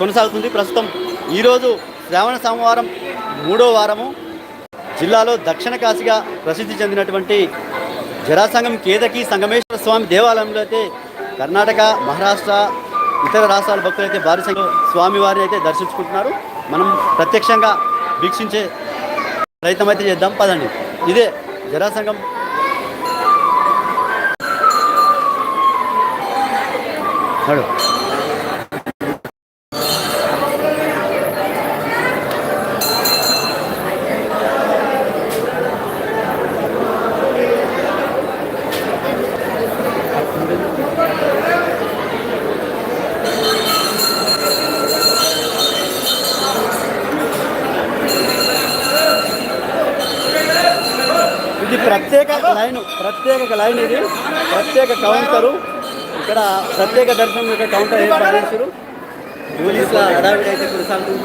కొనసాగుతుంది. ప్రస్తుతం ఈరోజు శ్రావణ సోమవారం మూడో వారము జిల్లాలో దక్షిణ కాశీగా ప్రసిద్ధి చెందినటువంటి జరాసంగం కేదకి సంగమేశ్వర స్వామి దేవాలయంలో అయితే కర్ణాటక మహారాష్ట్ర ఇతర రాష్ట్రాల భక్తులు అయితే భారీ సంఖ్యలో స్వామివారిని అయితే దర్శించుకుంటున్నారు. మనం ప్రత్యక్షంగా వీక్షించే ప్రయత్నం అయితే చేద్దాం. పదండి. ఇదే జరాసంగం నడు ఇది ప్రత్యేక లైన్ ప్రత్యేక లైన్ ఇది. ప్రత్యేక కౌంటరు. ఇక్కడ ప్రత్యేక దర్శనం యొక్క కౌంటర్ ఏర్పాటు పోలీసుల హడావిడి అయితే కొనసాగుతుంది.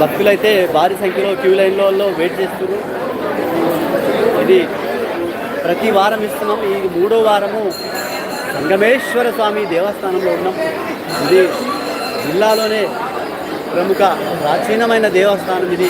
భక్తులైతే భారీ సంఖ్యలో క్యూ లైన్లలో వెయిట్ చేస్తున్నారు. ఇది ప్రతి వారం ఇస్తున్నాం. ఇది మూడో వారము సంగమేశ్వర స్వామి దేవస్థానంలో ఉన్నాం. ఇది జిల్లాలోనే ప్రముఖ ప్రాచీనమైన దేవస్థానం ఇది.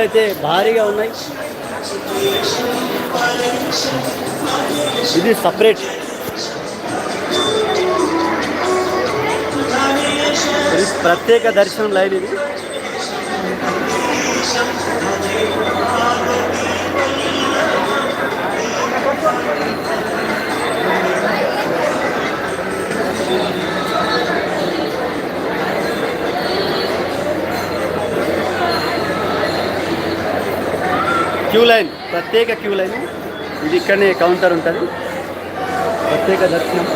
క్యూ అయితే భారీగా ఉన్నాయి. ఇది సపరేట్. ఇది ప్రత్యేక దర్శనం లైన్ ఇది. క్యూ లైన్ ప్రత్యేక క్యూ లైన్. ఇది ఇక్కడనే కౌంటర్ ఉంటుంది. ప్రత్యేక దర్శనం.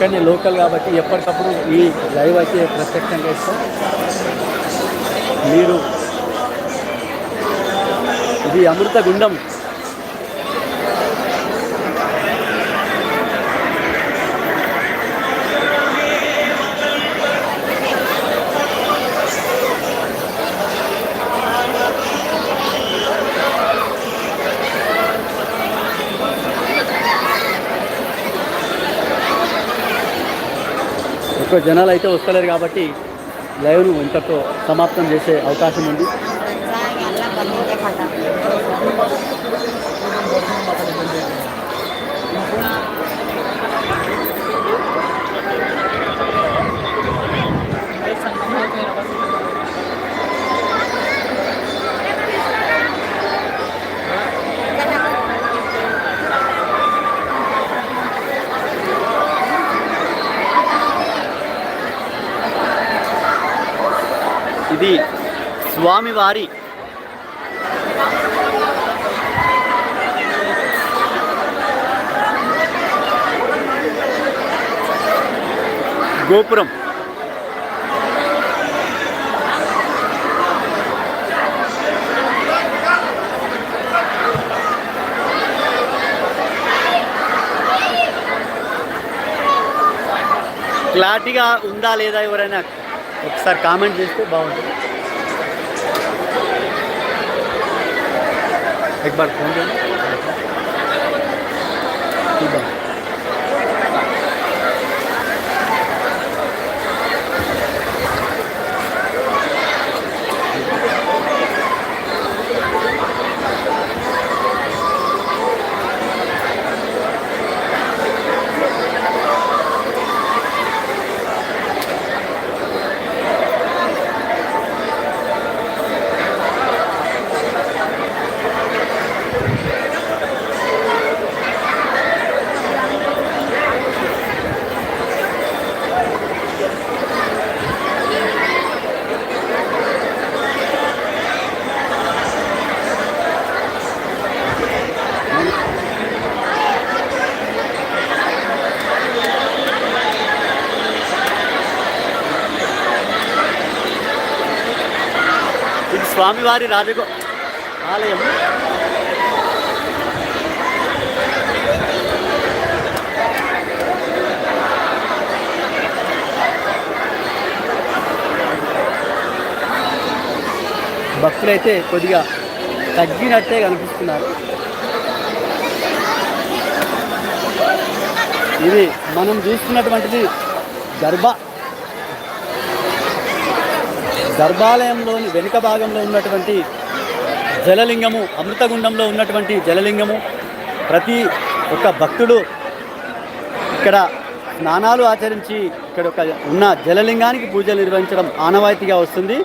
ఇక్కడనే లోకల్ కాబట్టి ఎప్పటికప్పుడు ఈ లైవ్ అయితే ప్రత్యక్షంగా ఇస్తాం. మీరు ఇది అమృత గుండం ఎక్కువ జనాలు అయితే వస్తలేరు కాబట్టి లైవ్ను ఇంతతో సమాప్తం చేసే అవకాశం ఉంది. ఇది స్వామివారి గోపురం. క్లారిటీగా ఉందా లేదా ఎవరైనా? ఒకసారి కామెంట్ చేస్తే బాగుంటుంది एक बार फोन दे స్వామివారి రాజగో ఆలయం. భక్తులైతే కొద్దిగా తగ్గినట్టే కనిపిస్తున్నారు. ఇది మనం చూస్తున్నటువంటిది గర్భ గర్భాలయంలోని వెనుక భాగంలో ఉన్నటువంటి జలలింగము అమృతగుండంలో ఉన్నటువంటి జలలింగము. ప్రతి ఒక్క భక్తుడు ఇక్కడ స్నానాలు ఆచరించి ఇక్కడ ఒక ఉన్న జలలింగానికి పూజలు నిర్వహించడం ఆనవాయితీగా వస్తుంది.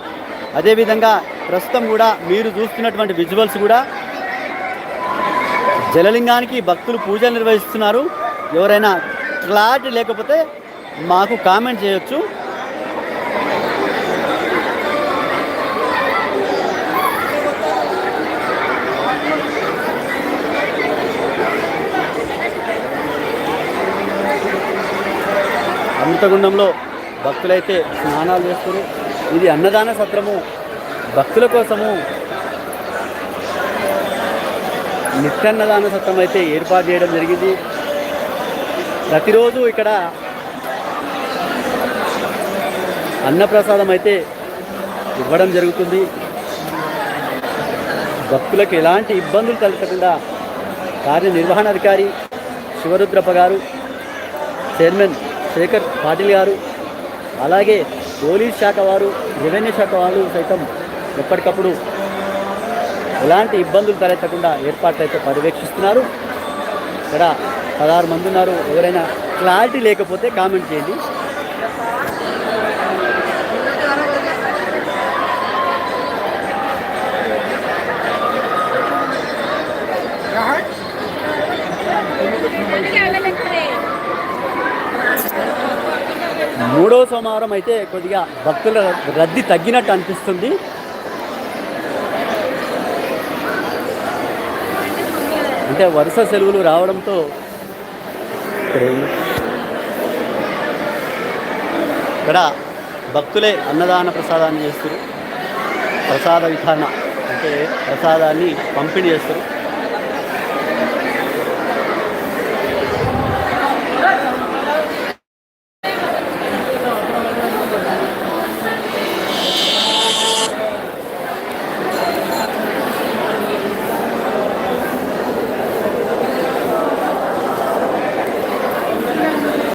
అదేవిధంగా ప్రస్తుతం కూడా మీరు చూస్తున్నటువంటి విజువల్స్ కూడా జలలింగానికి భక్తులు పూజలు నిర్వహిస్తున్నారు. ఎవరైనా క్లారిటీ లేకపోతే మాకు కామెంట్ చేయొచ్చు. అమృతగుండంలో భక్తులైతే స్నానాలు చేస్తారు. ఇది అన్నదాన సత్రము. భక్తుల కోసము నిత్యాన్నదాన సత్రం అయితే ఏర్పాటు చేయడం జరిగింది. ప్రతిరోజు ఇక్కడ అన్నప్రసాదం అయితే ఇవ్వడం జరుగుతుంది. భక్తులకు ఎలాంటి ఇబ్బందులు తలెత్తకుండా కార్యనిర్వహణాధికారి శివరుద్రప్ప గారు చైర్మన్ శేఖర్ పాటిల్ గారు అలాగే పోలీస్ శాఖ వారు రెవెన్యూ శాఖ వారు సైతం ఎప్పటికప్పుడు ఎలాంటి ఇబ్బందులు తలెత్తకుండా ఏర్పాట్లు అయితే పర్యవేక్షిస్తున్నారు. ఇక్కడ పదహారు మంది ఉన్నారు. ఎవరైనా క్లారిటీ లేకపోతే కామెంట్ చేయండి. మూడవ సోమవారం అయితే కొద్దిగా భక్తుల రద్దీ తగ్గినట్టు అనిపిస్తుంది. అంటే వరుస సెలవులు రావడంతో ఇక్కడ ఇక్కడ భక్తులే అన్నదాన ప్రసాదాన్ని చేస్తారు. ప్రసాద విధాన అంటే ప్రసాదాన్ని పంపిణీ చేస్తారు.